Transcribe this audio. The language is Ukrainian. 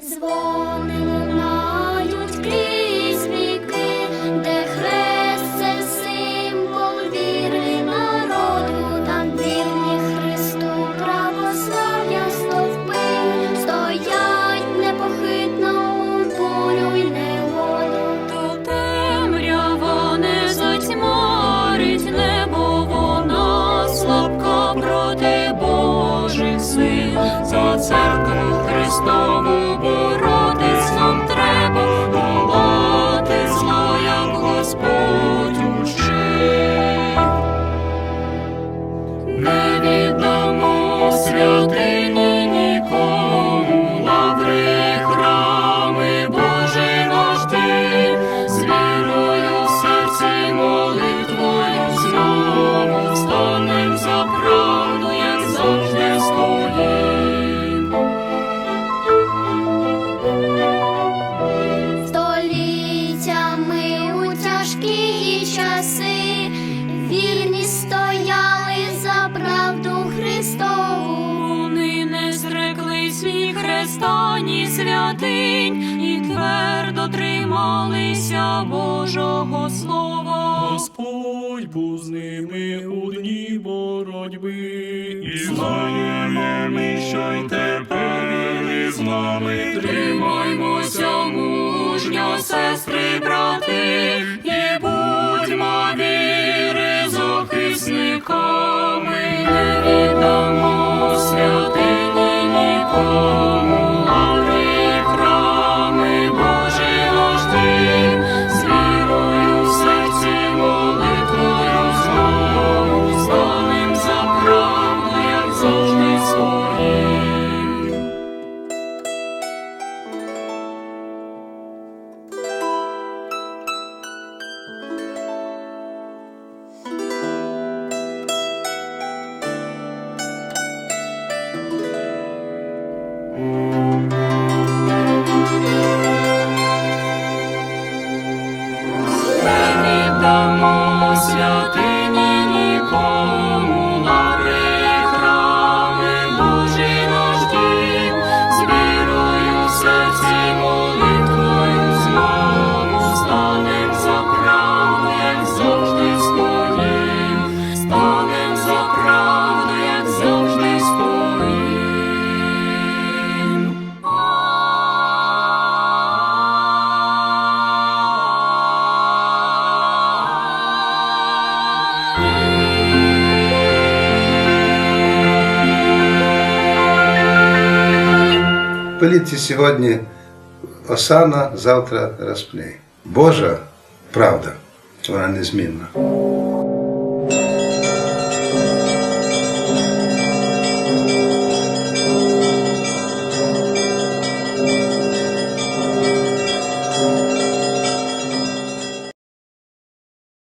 дзвони лунають крізь віки, де хрест це символ віри народу, там вірні Христу, православ'я стовпи, стоять непохитно у бурю й неволю. То темрява не затьмарить небо, вона слабка проти Божих сил. За церкву Христову трималися Божого Слова. Господь був з ними у дні боротьби, і знаємо ми, що й тепер він з нами. Тримаймося мужньо, сестри, брати, святині нікому, Політці сьогодні осана, завтра розпней. Божа правда, вона незмінна.